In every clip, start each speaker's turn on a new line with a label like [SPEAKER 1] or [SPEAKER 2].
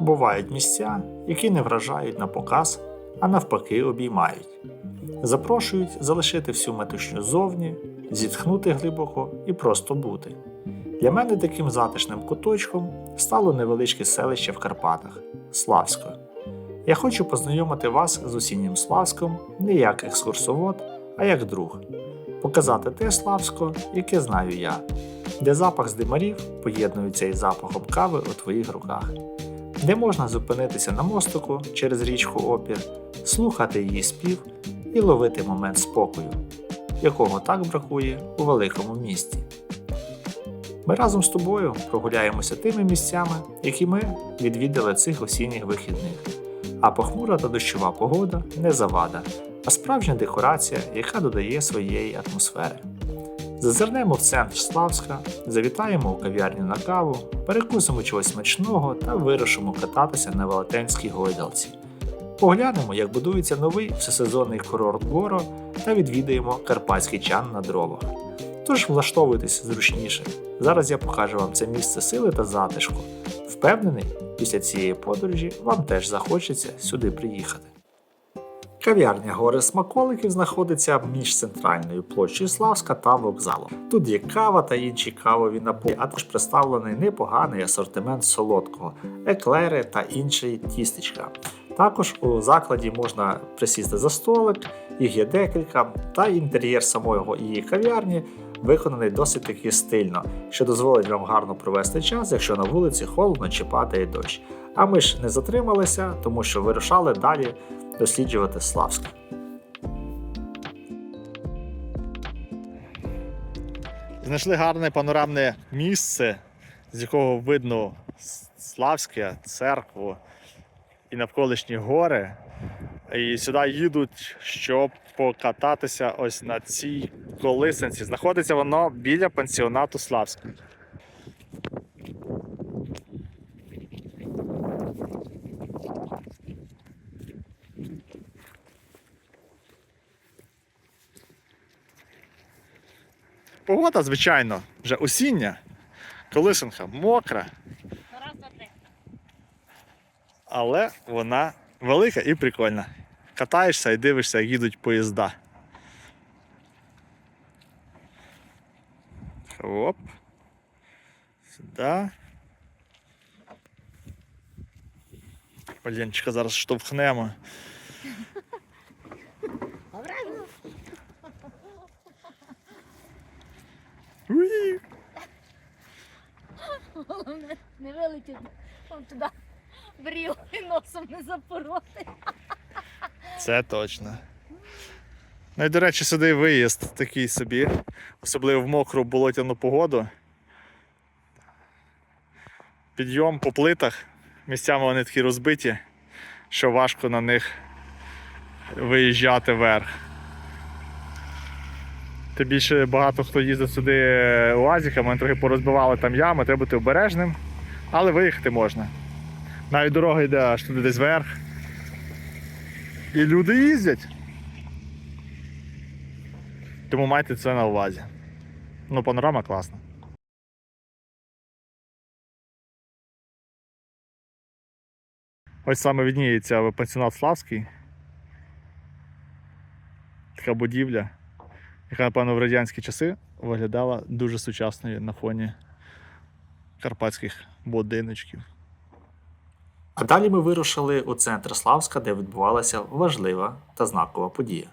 [SPEAKER 1] Бувають місця, які не вражають на показ, а навпаки обіймають. Запрошують залишити всю метушню зовні, зітхнути глибоко і просто бути. Для мене таким затишним куточком стало невеличке селище в Карпатах Славсько. Я хочу познайомити вас з осіннім Славськом не як екскурсовод, а як друг. Показати те Славсько, яке знаю я, де запах з димарів поєднується із запахом кави у твоїх руках, де можна зупинитися на мостику через річку Опір, слухати її спів і ловити момент спокою, якого так бракує у великому місті. Ми разом з тобою прогуляємося тими місцями, які ми відвідали цих осінніх вихідних. А похмура та дощова погода не завада, а справжня декорація, яка додає своєї атмосфери. Зазирнемо в центр Славська, завітаємо у кав'ярню на каву, перекусимо чогось смачного та вирушимо кататися на велетенській гойдалці. Поглянемо, як будується новий всесезонний курорт Горо та відвідаємо карпатський чан на дровах. Тож влаштовуйтесь зручніше. Зараз я покажу вам це місце сили та затишку. Впевнений, після цієї подорожі вам теж захочеться сюди приїхати. Кав'ярня гори смаколиків знаходиться між центральною площею Славська та вокзалом. Тут є кава та інші кавові напої, а також представлений непоганий асортимент солодкого, еклери та інші тістечка. Також у закладі можна присісти за столик, їх є декілька, та інтер'єр самої її кав'ярні виконаний досить таки стильно, що дозволить вам гарно провести час, якщо на вулиці холодно чи падає дощ. А ми ж не затрималися, тому що вирушали далі досліджувати Славськ. Знайшли гарне панорамне місце, з якого видно Славське, церкву і навколишні гори. І сюди їдуть, щоб покататися ось на цій колисенці. Знаходиться воно біля пансіонату Славська. Погода, звичайно, вже осіння, колисенка мокра, але вона велика і прикольна. Катаєшся і дивишся, як їдуть поїзда. Оп. Сюди. Блінчика зараз штовхнемо.
[SPEAKER 2] Головне, не вилетіти вон туди в рів і носом не запороти.
[SPEAKER 1] Це точно. Ну і, до речі, сюди виїзд такий собі, особливо в мокру болотяну погоду. Підйом по плитах. Місцями вони такі розбиті, що важко на них виїжджати вверх. Тим більше багато хто їздить сюди уазиками, вони трохи порозбивали там ями, треба бути обережним, але виїхати можна. Навіть дорога йде аж туди десь вверх. І люди їздять. Тому майте це на увазі. Ну, панорама класна. Ось саме відніється пансіонат Славський. Така будівля, яка, напевно, в радянські часи виглядала дуже сучасною на фоні карпатських будиночків. А далі ми вирушили у центр Славська, де відбувалася важлива та знакова подія.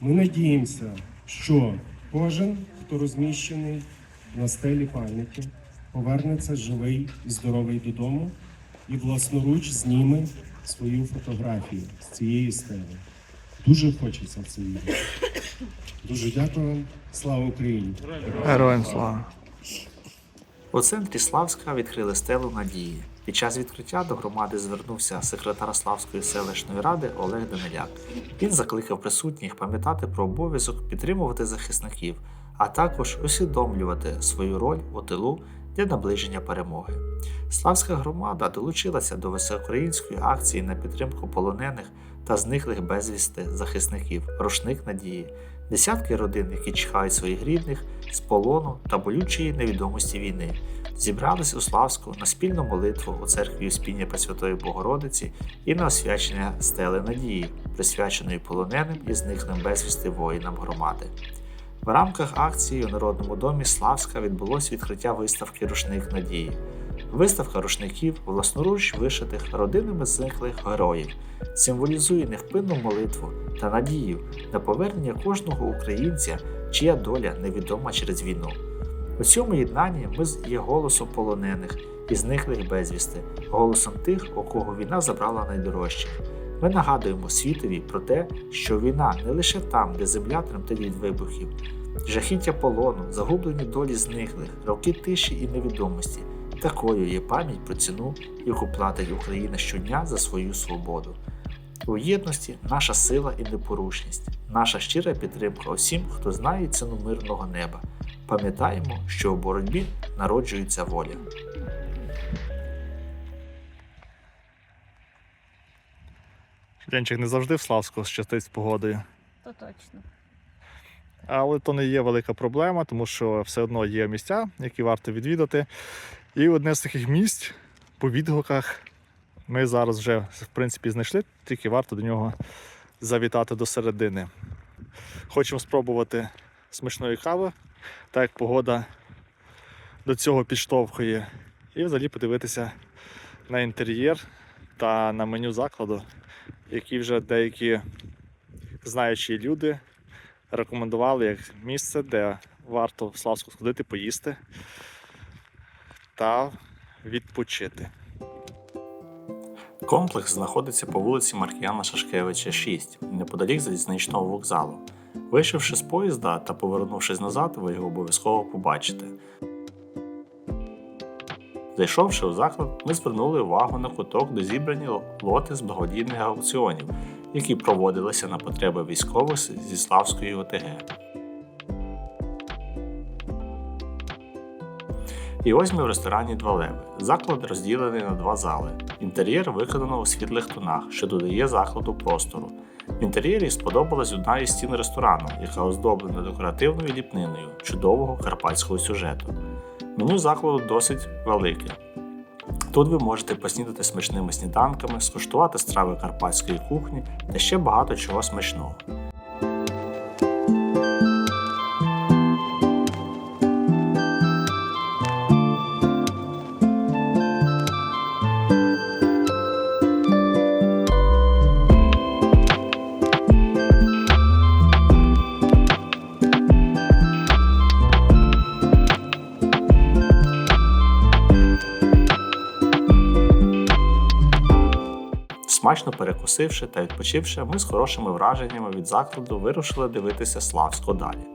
[SPEAKER 3] Ми надіємося, що кожен, хто розміщений на стелі пам'яті, повернеться живий і здоровий додому і власноруч зніме свою фотографію з цієї стели. Дуже хочеться це відео. Дуже дякую вам. Слава Україні!
[SPEAKER 1] Героям слава! У центрі Славська відкрили стелу надії. Під час відкриття до громади звернувся секретар Славської селищної ради Олег Даниляк. Він закликав присутніх пам'ятати про обов'язок підтримувати захисників, а також усвідомлювати свою роль у тилу для наближення перемоги. Славська громада долучилася до всеукраїнської акції на підтримку полонених та зниклих безвісти захисників Рушник надії. Десятки родин, які чекають своїх рідних з полону та болючої невідомості війни. зібрались у Славську на спільну молитву у церкві Успіння Пресвятої Богородиці і на освячення стели надії, присвяченої полоненим і зниклим безвісти воїнам громади. В рамках акції у Народному домі Славська відбулось відкриття виставки Рушник надії. Виставка рушників, власноруч вишитих родинами зниклих героїв, символізує невпинну молитву та надію на повернення кожного українця, чия доля невідома через війну. У цьому єднанні ми є голосом полонених і зниклих безвісти, голосом тих, у кого війна забрала найдорожче. Ми нагадуємо світові про те, що війна не лише там, де земля тремтить від вибухів, жахіття полону, загублені долі зниклих, роки тиші і невідомості. Такою є пам'ять про ціну, яку платить Україна щодня за свою свободу. У єдності наша сила і непорушність, наша щира підтримка усім, хто знає ціну мирного неба. Пам'ятаємо, що у боротьбі народжується воля.
[SPEAKER 4] Денчик не завжди в Славську щастить з погодою.
[SPEAKER 2] То точно.
[SPEAKER 4] Але то не є велика проблема, тому що все одно є місця, які варто відвідати. І одне з таких місць по відгуках ми зараз вже в принципі знайшли, тільки варто до нього завітати до середини. Хочемо спробувати смачної кави, так як погода до цього підштовхує. І взагалі подивитися на інтер'єр та на меню закладу, які вже деякі знаючі люди рекомендували як місце, де варто в Славську сходити, поїсти та відпочити.
[SPEAKER 1] Комплекс знаходиться по вулиці Маркіяна Шашкевича, 6, неподалік залізничного вокзалу. Вийшовши з поїзда та повернувшись назад, ви його обов'язково побачите. Зайшовши у заклад, ми звернули увагу на куток, де зібрані лоти з благодійних аукціонів, які проводилися на потреби військових зі Славської ОТГ. І ось ми в ресторані Два Леви. Заклад розділений на два зали. Інтер'єр виконано у світлих тонах, що додає закладу простору. В інтер'єрі сподобалась одна із стін ресторану, яка оздоблена декоративною ліпниною чудового карпатського сюжету. Меню закладу досить велике. Тут ви можете поснідати смачними сніданками, скуштувати страви карпатської кухні та ще багато чого смачного. Смачно перекусивши та відпочивши, ми з хорошими враженнями від закладу вирушили дивитися Славсько далі.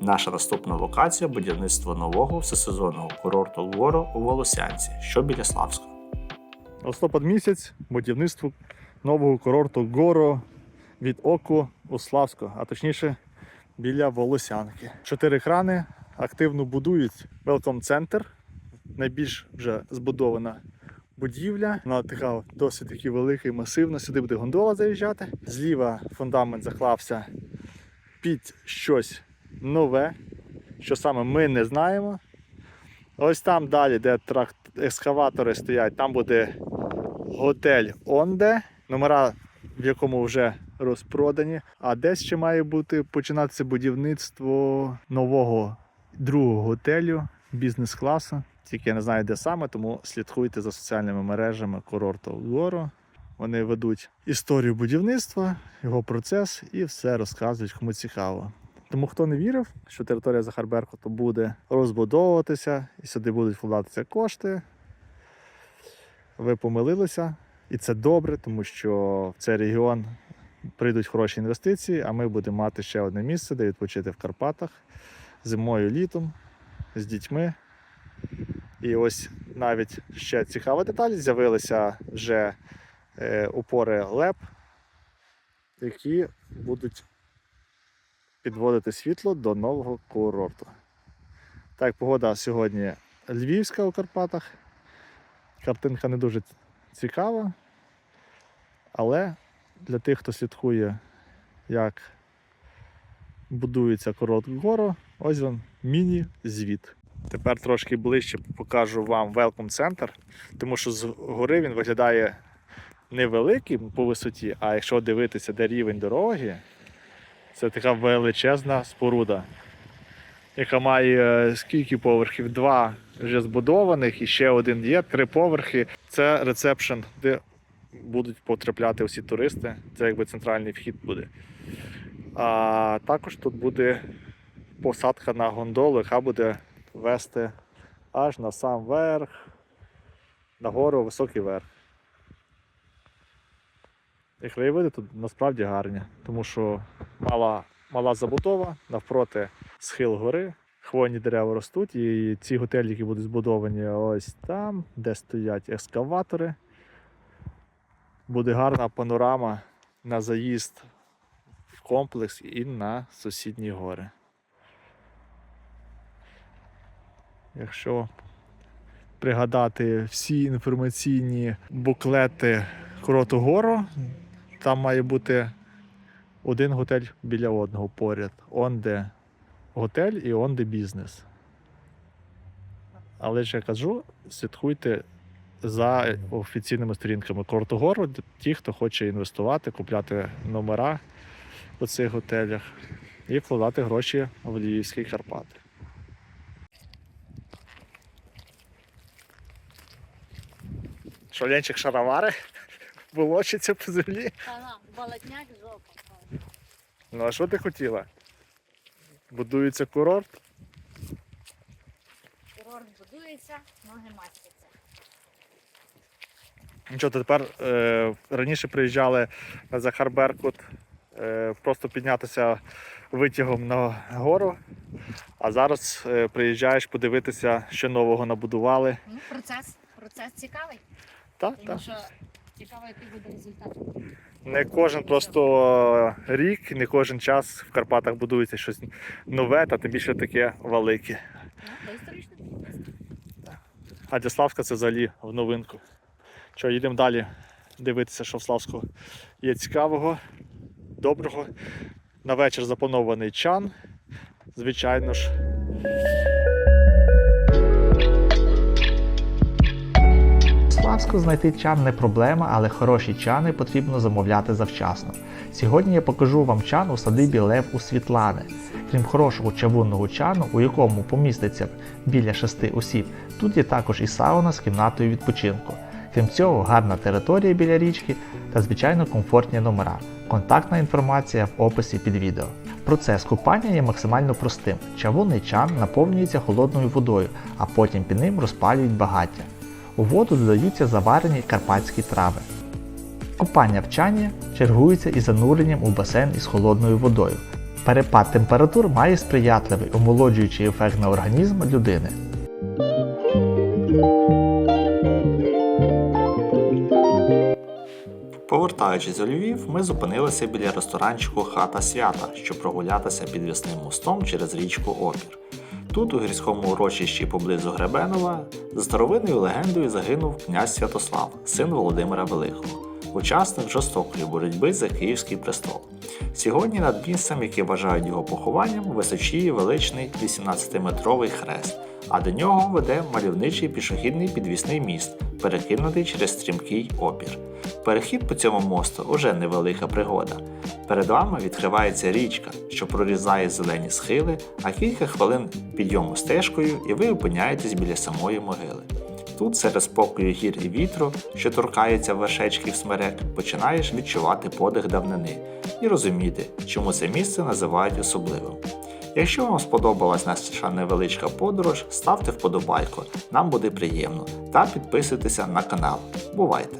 [SPEAKER 1] Наша наступна локація будівництво нового всесезонного курорту Горо у Волосянці, що біля Славська.
[SPEAKER 4] Листопад місяць будівництво нового курорту Горо від Оку у Славську, а точніше біля Волосянки. Чотири крани активно будують Center, найбільш вже збудована будівля. Вона така досить таки велика масивна. Сюди буде гондола заїжджати. Зліва фундамент заклався під щось нове, що саме ми не знаємо. Ось там далі, де тракт... екскаватори стоять, там буде готель Онде, номера в якому вже розпродані. А десь ще має бути починатися будівництво нового другого готелю бізнес-класу. Тільки я не знаю, де саме, тому слідкуйте за соціальними мережами курорту Горо. Вони ведуть історію будівництва, його процес і все розказують, кому цікаво. Тому хто не вірив, що територія Захарберкуту буде розбудовуватися і сюди будуть вкладатися кошти, ви помилилися. І це добре, тому що в цей регіон прийдуть хороші інвестиції, а ми будемо мати ще одне місце, де відпочити в Карпатах зимою, літом з дітьми. І ось навіть ще цікава деталь, з'явилися вже е, опори ЛЕП, які будуть підводити світло до нового курорту. Так, погода сьогодні львівська у Карпатах. Картинка не дуже цікава, але для тих, хто слідкує, як будується курорт гору, ось вам міні-звіт. Тепер трошки ближче покажу вам Welcome Center, тому що з гори він виглядає невеликий по висоті, а якщо дивитися, де рівень дороги, це така величезна споруда, яка має е, скільки поверхів? Два вже збудованих, і ще один є, три поверхи. Це ресепшн, де будуть потрапляти всі туристи. Це якби центральний вхід буде. А також тут буде посадка на гондолу, яка буде вести аж на сам верх, на гору, високий верх. І краєвиди тут насправді гарні, тому що мала, мала забудова, навпроти схил гори, хвойні дерева ростуть, і ці готелі, які будуть збудовані ось там, де стоять ескаватори, буде гарна панорама на заїзд в комплекс і на сусідні гори. Якщо пригадати всі інформаційні буклети Кротогору, там має бути один готель біля одного поряд. Онде готель і онде бізнес. Але ж я кажу, слідкуйте за офіційними сторінками Кротогору, ті, хто хоче інвестувати, купляти номера у цих готелях і вкладати гроші в Львівські Карпати. Що Ленчик шаровари волочиться по землі.
[SPEAKER 2] Та на, балатняк жопа.
[SPEAKER 4] Ну а що ти хотіла? Будується курорт?
[SPEAKER 2] Курорт будується, ноги мастяться.
[SPEAKER 4] Нічого, тепер е, раніше приїжджали на Захар Беркут е, просто піднятися витягом на гору, а зараз е, приїжджаєш подивитися, що нового набудували.
[SPEAKER 2] Ну, процес, процес цікавий,
[SPEAKER 4] Так,
[SPEAKER 2] тому
[SPEAKER 4] так.
[SPEAKER 2] що цікаво, який буде результат.
[SPEAKER 4] Не кожен просто рік, не кожен час в Карпатах будується щось нове, та тим більше таке велике.
[SPEAKER 2] Ну.
[SPEAKER 4] А для Славська це взагалі в новинку. Що, їдемо далі дивитися, що в Славську є цікавого, доброго. На вечір запланований чан. Звичайно ж.
[SPEAKER 1] У знайти чан не проблема, але хороші чани потрібно замовляти завчасно. Сьогодні я покажу вам чан у садибі Лев у Світлани. Крім хорошого чавунного чану, у якому поміститься біля шести осіб, тут є також і сауна з кімнатою відпочинку. Крім цього, гарна територія біля річки та, звичайно, комфортні номера. Контактна інформація в описі під відео. Процес купання є максимально простим. Чавунний чан наповнюється холодною водою, а потім під ним розпалюють багаття. У воду додаються заварені карпатські трави. Купання в чані чергується із зануренням у басейн із холодною водою. Перепад температур має сприятливий омолоджуючий ефект на організм людини. Повертаючись у Львів, ми зупинилися біля ресторанчику Хата Свята, щоб прогулятися підвісним мостом через річку Опір. Тут, у гірському урочищі поблизу Гребенова, за старовинною легендою загинув князь Святослав, син Володимира Великого, учасник жорстокої боротьби за Київський престол. Сьогодні над місцем, яке вважають його похованням, височіє величний 18-метровий хрест, а до нього веде мальовничий пішохідний підвісний міст, перекинутий через стрімкий опір. Перехід по цьому мосту уже невелика пригода. Перед вами відкривається річка, що прорізає зелені схили, а кілька хвилин підйому стежкою, і ви опиняєтесь біля самої могили. Тут, серед спокою гір і вітру, що торкається вершечків смерек, починаєш відчувати подих давнини і розуміти, чому це місце називають особливим. Якщо вам сподобалась наша невеличка подорож, ставте вподобайку, нам буде приємно, та підписуйтеся на канал. Бувайте!